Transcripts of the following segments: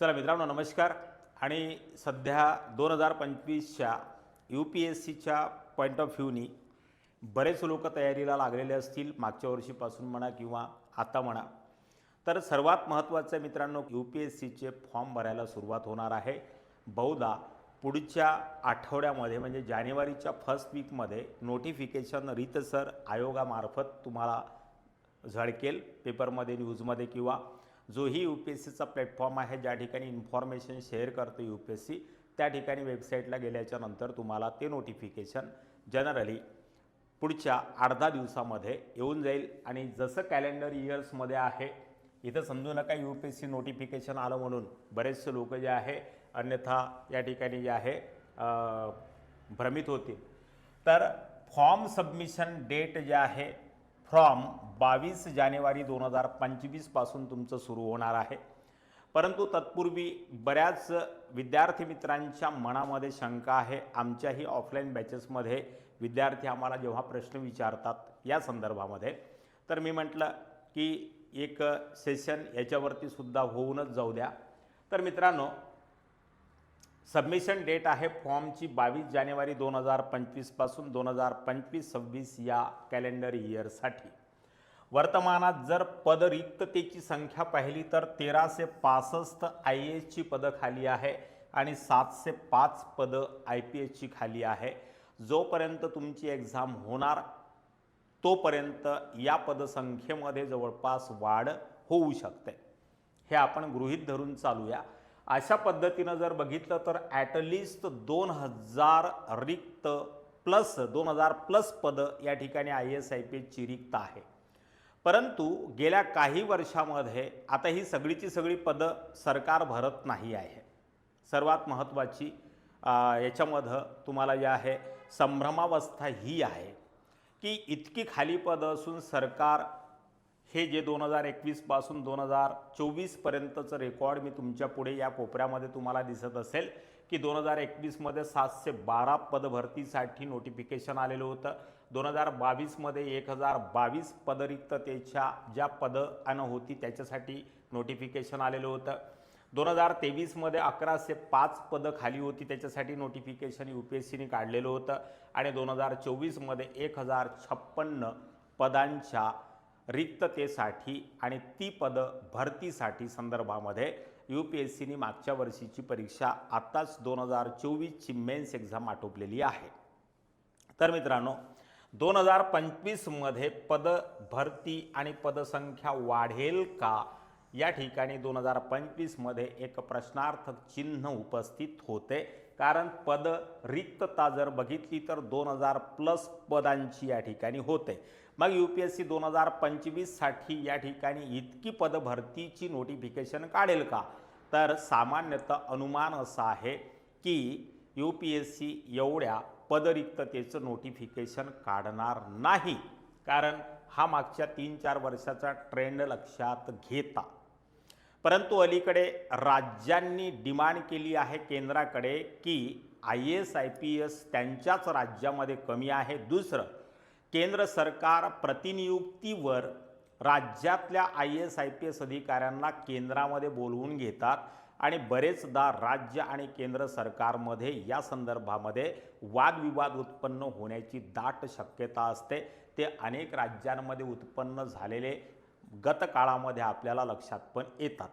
चला मित्रांनो नमस्कार. आणि सध्या दोन हजार पंचवीसच्या यू पी एस सीच्या पॉईंट ऑफ व्ह्यूनी बरेच लोक तयारीला लागलेले असतील मागच्या वर्षीपासून म्हणा किंवा आता म्हणा. तर सर्वात महत्त्वाचं मित्रांनो यू पी एस सीचे फॉर्म भरायला सुरुवात होणार आहे. बहुधा पुढच्या आठवड्यामध्ये म्हणजे जानेवारीच्या फर्स्ट वीकमध्ये नोटिफिकेशन रीतसर आयोगामार्फत तुम्हाला झळकेल. पेपरमध्ये न्यूजमध्ये किंवा जोही यू पी एस सीचा प्लॅटफॉर्म आहे ज्या ठिकाणी इन्फॉर्मेशन शेअर करतो यू पी एस सी त्या ठिकाणी वेबसाईटला गेल्याच्यानंतर तुम्हाला ते नोटिफिकेशन जनरली पुढच्या अर्धा दिवसामध्ये येऊन जाईल. आणि जसं कॅलेंडर इयर्समध्ये आहे इथं समजू नका U P S C notification आलं म्हणून. बरेचसे लोक जे आहे अन्यथा या ठिकाणी जे आहे भ्रमित होतील. तर फॉर्म सबमिशन डेट जे आहे फ्रॉम बावीस जानेवारी दोन हजार पंचवीसपासून तुमचं सुरू होणार आहे. परंतु तत्पूर्वी बऱ्याच विद्यार्थी मित्रांच्या मनामध्ये शंका आहे. आमच्याही ऑफलाईन बॅचेसमध्ये विद्यार्थी आम्हाला जेव्हा प्रश्न विचारतात या संदर्भामध्ये तर मी म्हटलं की एक सेशन याच्यावरती सुद्धा होऊनच जाऊ द्या. तर मित्रांनो सबमिशन डेट आहे फॉर्मची बावीस जानेवारी दोन हजार पंचवीसपासून दोन हजार पंचवीस सव्वीस या कॅलेंडर इयरसाठी वर्तमानात जर पदरिक्ततेची संख्या पाहिली तर तेराशे पासष्ट आय ए एसची पदं खाली आहे आणि सातशे पाच पदं आय पी एसची खाली आहे. जोपर्यंत तुमची एक्झाम होणार तोपर्यंत या पदसंख्येमध्ये जवळपास वाढ होऊ शकते. हे आपण गृहीत धरून चालूया. अशा पद्धतीनं जर बघितलं तर ॲटलिस्ट दोन हजार रिक्त प्लस दोन हजार प्लस पदं या ठिकाणी आय एस आय पी एसची रिक्त आहे. परंतु गेल्या काही वर्षामध्ये आता ही सगळीची सगळी पदं सरकार भरत नाही आहे. सर्वात महत्त्वाची याच्यामधं तुम्हाला जे आहे संभ्रमावस्था ही आहे की इतकी खाली पदं असून सरकार हे जे दोन हजार एकवीसपासून दोन हजार चोवीसपर्यंतचं रेकॉर्ड मी तुमच्यापुढे या कोपऱ्यामध्ये तुम्हाला दिसत असेल की दोन हजार एकवीसमध्ये सातशे बारा पदभरतीसाठी नोटिफिकेशन आलेलं होतं. दोन हजार बावीसमध्ये एक हजार बावीस पदरिक्ततेच्या ज्या पदं होती त्याच्यासाठी नोटिफिकेशन आलेलं होतं. दोन हजार तेवीसमध्ये अकराशे पाच पदं खाली होती त्याच्यासाठी नोटिफिकेशन यू पी एस सीने काढलेलं होतं. आणि दोन हजार चोवीसमध्ये एक हजार छप्पन्न पदांच्या रिक्ततेसाठी आणि ती पदं भरतीसाठी संदर्भामध्ये यू पी एस सीने मागच्या वर्षीची परीक्षा आत्ताच दोन हजार चोवीसची मेन्स एक्झाम आटोपलेली आहे. तर मित्रांनो दोन हजार पंचवीसमध्ये पद भरती आणि पदसंख्या वाढेल का? या ठिकाणी दोन हजार पंचवीसमध्ये एक प्रश्नार्थक चिन्ह उपस्थित होते. कारण पद रिक्तता जर बघितली तर दोन हजार प्लस पदांची या ठिकाणी होते. मग यू पी एस सी दोन हजार पंचवीससाठी या ठिकाणी इतकी पदभरतीची नोटिफिकेशन काढेल का? तर सामान्यतः अनुमान असा आहे की यू पी एस सी एवढ्या पदरिक्ततेचं नोटिफिकेशन काढणार नाही. कारण हा मागच्या तीन चार वर्षाचा ट्रेंड लक्षात घेता. परंतु अलीकडे राज्यांनी डिमांड केली आहे केंद्राकडे की I S I P S त्यांच्याच राज्यामध्ये कमी आहे. दुसरं केंद्र सरकार प्रतिनियुक्तीवर राज्यातल्या I S I P S अधिकाऱ्यांना केंद्रामध्ये बोलवून घेतात आणि बरेचदा राज्य आणि केंद्र सरकारमध्ये या संदर्भामध्ये वादविवाद उत्पन्न होण्याची दाट शक्यता असते. ते अनेक राज्यांमध्ये उत्पन्न झालेले गतकाळामध्ये आपल्याला लक्षात पण येतात.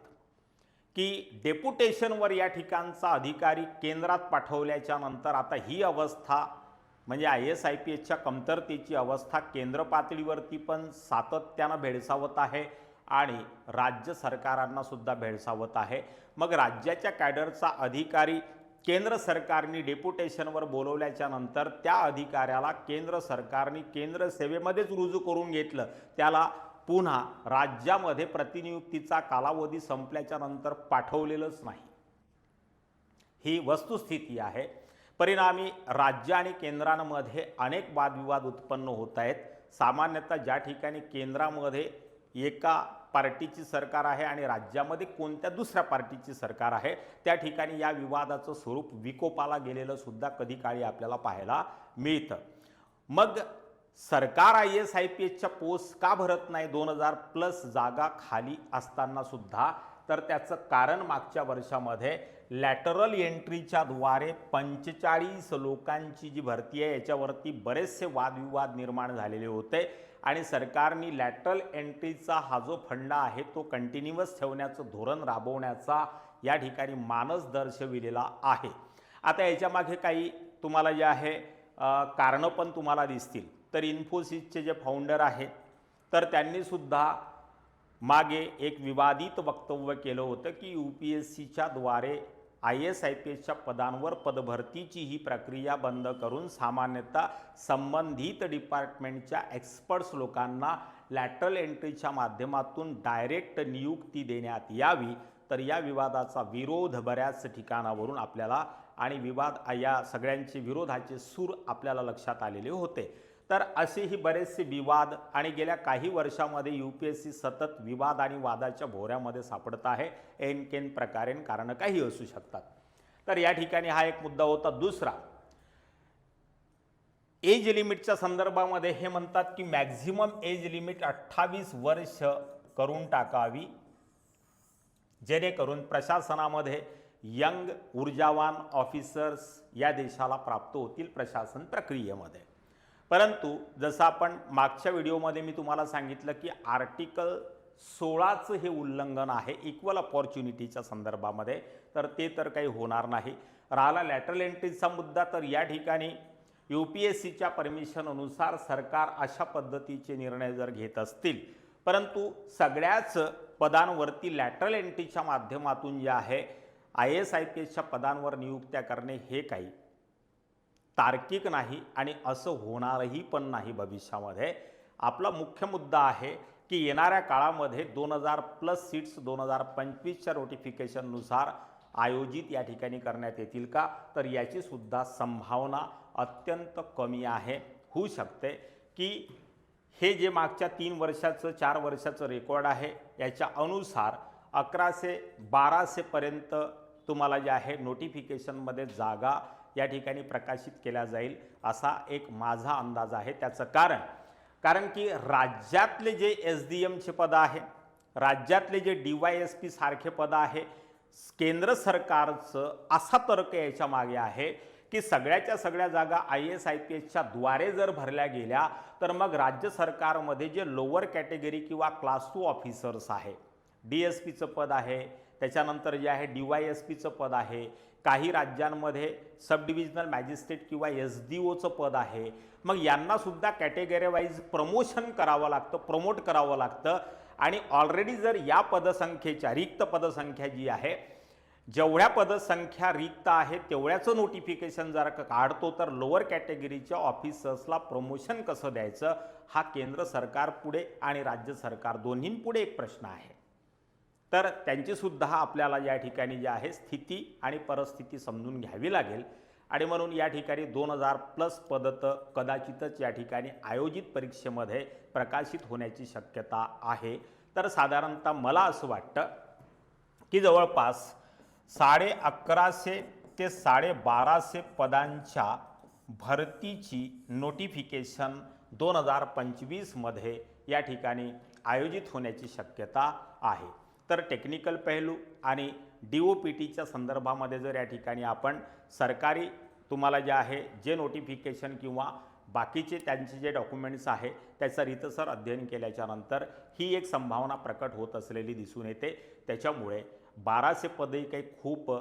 की डेप्युटेशनवर या ठिकाणचा अधिकारी केंद्रात पाठवल्याच्या नंतर आता ही अवस्था म्हणजे आय एस आय पी एसच्या कमतरतेची अवस्था केंद्र पातळीवरती पण सातत्यानं भेडसावत आहे आणि राज्य सरकारांना सुद्धा भेडसावत आहे. मग राज्याच्या कॅडरचा अधिकारी केंद्र सरकारने डेप्युटेशनवर बोलवल्याच्या नंतर त्या अधिकाऱ्याला केंद्र सरकारने केंद्र सेवेमध्येच रुजू करून घेतलं. त्याला पुन्हा राज्यामध्ये प्रतिनियुक्तीचा कालावधी संपल्याच्या नंतर पाठवलेलंच नाही. ही वस्तुस्थिती आहे. परिणामी राज्य आणि केंद्रांमध्ये अनेक वादविवाद उत्पन्न होत आहेत. सामान्यतः ज्या ठिकाणी केंद्रामध्ये एका पार्टीची सरकार आहे आणि राज्यामध्ये कोणत्या दुसऱ्या पार्टीची सरकार आहे त्या ठिकाणी या विवादाचं स्वरूप विकोपाला गेलेलं सुद्धा कधी काळी आपल्याला पाहायला मिळतं. मग सरकार आय एस आय पी एसच्या पोस्ट का भरत नाही? दोन हजार प्लस जागा खाली असताना सुद्धा. तर त्याचं कारण मागच्या वर्षामध्ये लॅटरल एंट्रीच्या द्वारे पंचेचाळीस लोकांची जी भरती आहे याच्यावरती बरेचसे वादविवाद निर्माण झालेले होते. आणि सरकारने लॅटरल एंट्रीचा हा जो फंडा आहे तो कंटिन्युअस ठेवण्याचं धोरण राबवण्याचा या ठिकाणी मानस दर्शविलेला आहे. आता याच्यामागे काही तुम्हाला जे आहे कारणं पण तुम्हाला दिसतील. तर इन्फोसिसचे जे फाउंडर आहेत तर त्यांनीसुद्धा मागे एक विवादित वक्तव्य केलं होतं की यू पी एस सीच्या द्वारे आय एस आय पी एसच्या पदांवर पदभरतीची ही प्रक्रिया बंद करून सामान्यतः संबंधित डिपार्टमेंटच्या एक्सपर्ट्स लोकांना लॅटरल एंट्रीच्या माध्यमातून डायरेक्ट नियुक्ती देण्यात यावी तर या विवादाचा विरोध बऱ्याच ठिकाणावरून आपल्याला आणि विवाद या सगळ्यांचे विरोधाचे सूर आपल्याला लक्षात आलेले होते. तर असेही बरेचसे विवाद आणि गेल्या काही वर्षामध्ये यू पी एस सी सतत विवाद आणि वादाच्या भोऱ्यामध्ये सापडत आहे. एन केन प्रकारे कारणं काही असू शकतात. तर या ठिकाणी हा एक मुद्दा होता. दुसरा एज लिमिटच्या संदर्भामध्ये हे म्हणतात की मॅक्झिमम एज लिमिट अठ्ठावीस वर्ष करून टाकावी जेणेकरून प्रशासनामध्ये यंग ऊर्जावान ऑफिसर्स या देशाला प्राप्त होतील प्रशासन प्रक्रियेमध्ये. परंतु जसं आपण मागच्या व्हिडिओमध्ये मी तुम्हाला सांगितलं की आर्टिकल सोळाचं हे उल्लंघन आहे इक्वल अपॉर्च्युनिटीच्या संदर्भामध्ये तर ते तर काही होणार नाही. राहिला लॅटरल एंट्रीचा मुद्दा तर या ठिकाणी यू पी एस सीच्या परमिशननुसार सरकार अशा पद्धतीचे निर्णय जर घेत असतील परंतु सगळ्याच पदांवरती लॅटरल एंट्रीच्या माध्यमातून जे आहे आय एस आय पी एसच्या पदांवर नियुक्त्या करणे हे काही तार्किक नाही आणि असं होणारही पण नाही भविष्यामध्ये. आपला मुख्य मुद्दा आहे की येणाऱ्या काळामध्ये दोन हजार प्लस सीट्स दोन हजार पंचवीसच्या नोटिफिकेशननुसार आयोजित या ठिकाणी करण्यात येतील का? तर याचीसुद्धा संभावना अत्यंत कमी आहे. होऊ शकते की हे जे मागच्या तीन वर्षाचं चार वर्षाचं रेकॉर्ड आहे याच्या अनुसार अकराशे बाराशेपर्यंत तुम्हाला जे आहे नोटिफिकेशनमध्ये जागा या ठिकाणी प्रकाशित केला जाईल असा एक माझा अंदाज आहे. त्याचं कारण कारण की राज्यातले जे एस डी एमचे पदं आहे राज्यातले जे डी वाय एस पी सारखे पदं आहे केंद्र सरकारचं असा तर्क याच्या मागे आहे की सगळ्याच्या सगळ्या जागा आय एस आय पी एसच्या द्वारे जर भरल्या गेल्या तर मग राज्य सरकारमध्ये जे लोअर कॅटेगरी किंवा क्लास टू ऑफिसर्स आहे डी एस पीचं पद आहे त्याच्यानंतर जे आहे डी वाय एस पीचं पद आहे काही राज्यांमध्ये सब डिव्हिजनल मॅजिस्ट्रेट किंवा एस डी ओचं पद आहे. मग यांनासुद्धा कॅटेगरीवाईज प्रमोशन करावं लागतं प्रमोट करावं लागतं. आणि ऑलरेडी जर या पदसंख्येच्या रिक्त पदसंख्या जी आहे जेवढ्या पदसंख्या रिक्त आहे तेवढ्याचं नोटिफिकेशन जर का काढतो तर लोअर कॅटेगरीच्या ऑफिसर्सला प्रमोशन कसं द्यायचं हा केंद्र सरकार पुढे आणि राज्य सरकार दोन्हींपुढे एक प्रश्न आहे. तर त्यांचीसुद्धा आपल्याला या ठिकाणी जे आहे स्थिती आणि परिस्थिती समजून घ्यावी लागेल. आणि म्हणून या ठिकाणी दोन हजार प्लस पदत कदाचितच या ठिकाणी आयोजित परीक्षेमध्ये प्रकाशित होण्याची शक्यता आहे. तर साधारणतः मला असं वाटतं की जवळपास साडे अकराशे ते साडे बाराशे पदांच्या भरतीची नोटिफिकेशन दोन हजार पंचवीसमध्ये या ठिकाणी आयोजित होण्याची शक्यता आहे. तर टेक्निकल पैलू आणि डी ओ पी टीच्या संदर्भामध्ये जर या ठिकाणी आपण सरकारी तुम्हाला जे आहे जे नोटिफिकेशन किंवा बाकीचे त्यांचे जे डॉक्युमेंट्स आहे त्याचं रितसर अध्ययन केल्याच्यानंतर ही एक संभावना प्रकट होत असलेली दिसून येते. त्याच्यामुळे बाराशे पदही काही खूप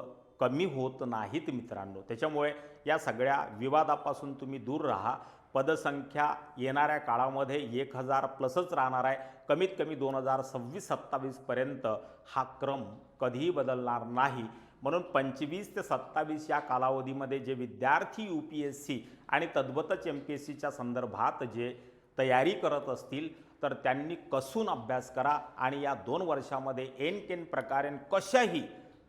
कमी होत नाहीत मित्रांनो. त्याच्यामुळे या सगळ्या विवादापासून तुम्ही दूर राहा. पदसंख्या येणाऱ्या काळामध्ये एक हजार प्लसच राहणार आहे. कमीत कमी दोन हजार सव्वीस सत्तावीसपर्यंत हा क्रम कधीही बदलणार नाही. म्हणून पंचवीस ते सत्तावीस या कालावधीमध्ये जे विद्यार्थी यू पी एस सी आणि तद्वतच एम पी एस सीच्या संदर्भात जे तयारी करत असतील तर त्यांनी कसून अभ्यास करा आणि या दोन वर्षामध्ये एन केन प्रकारे कशाही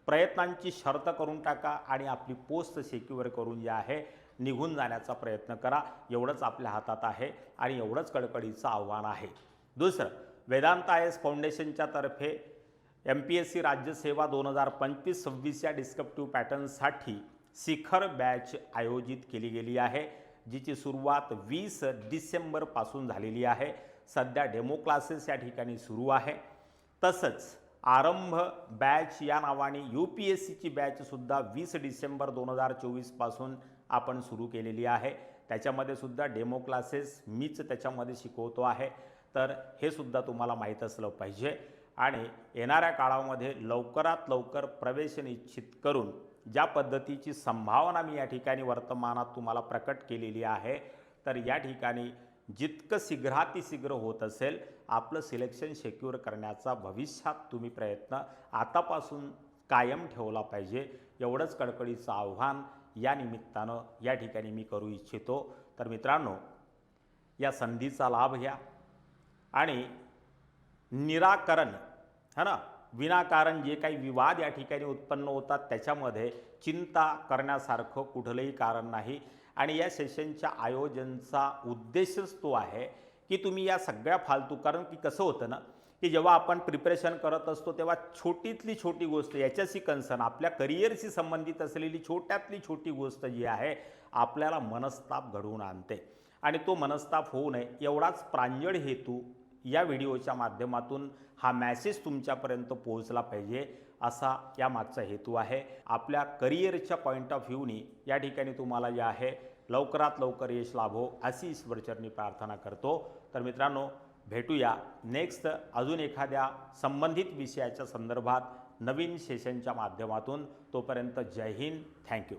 प्रयत्नांची शर्त करून टाका आणि आपली पोस्ट सेक्युअर करून जे आहे. निघून जाण्याचा प्रयत्न करा. एवढंच आपल्या हातात आहे आणि एवढंच कडकडीचं आव्हान आहे. दुसरं वेदांत आय एस फाउंडेशनच्या तर्फे एम पी एस सी राज्यसेवा दोन हजार पंचवीस सव्वीस या डिस्कप्टिव्ह पॅटर्नसाठी शिखर बॅच आयोजित केली गेली आहे जिची सुरुवात वीस डिसेंबरपासून झालेली आहे. सध्या डेमो क्लासेस या ठिकाणी सुरू आहे. तसंच आरंभ बॅच या नावाने यू पी एस सीची बॅचसुद्धा वीस डिसेंबर दोन हजार चोवीसपासून आपण सुरू केलेली आहे. त्याच्यामध्ये सुद्धा डेमो क्लासेस मीच त्याच्यामध्ये शिकवतो आहे. तर हे सुद्धा तुम्हाला माहीत असलं पाहिजे. आणि येणाऱ्या काळामध्ये लवकरात लवकर प्रवेश निश्चित करून ज्या पद्धतीची संभावना मी या ठिकाणी वर्तमानात तुम्हाला प्रकट केलेली आहे तर या ठिकाणी जितकं शीघ्रातिशीघ्र होत असेल आपलं सिलेक्शन सेक्युअर करण्याचा भविष्यात तुम्ही प्रयत्न आतापासून कायम ठेवला पाहिजे. एवढंच कडकडीचं आव्हान या निमित्तानं या ठिकाणी मी करू इच्छितो. तर मित्रांनो या संधीचा लाभ घ्या आणि निराकरण है ना? विनाकारण जे काही विवाद या ठिकाणी उत्पन्न होतात त्याच्यामध्ये चिंता करण्यासारखं कुठलंही कारण नाही. आणि या सेशनच्या आयोजनचा उद्देशच तो आहे की तुम्ही या सगळ्या फालतू कारण की कसं होतं ना की जेव्हा आपण प्रिपरेशन करत असतो तेव्हा छोटीतली छोटी गोष्ट याच्याशी कन्सर्न आपल्या करिअरशी संबंधित असलेली छोट्यातली छोटी गोष्ट जी आहे आपल्याला मनस्ताप घडवून आणते. आणि तो मनस्ताप होऊ नये एवढाच प्रांजळ हेतू या व्हिडिओच्या माध्यमातून हा मॅसेज तुमच्यापर्यंत पोहोचला पाहिजे असा या मागचा हेतू आहे. आपल्या करिअरच्या पॉईंट ऑफ व्ह्यूनी या ठिकाणी तुम्हाला जे आहे लवकरात लवकर यश लाभो अशी ईश्वरचरणी प्रार्थना करतो. तर मित्रांनो भेटूया. नेक्स्ट अजून एखाद्या संबंधित विषयाच्या संदर्भात नवीन सेशनच्या माध्यमातून. तोपर्यंत जय हिंद. थँक्यू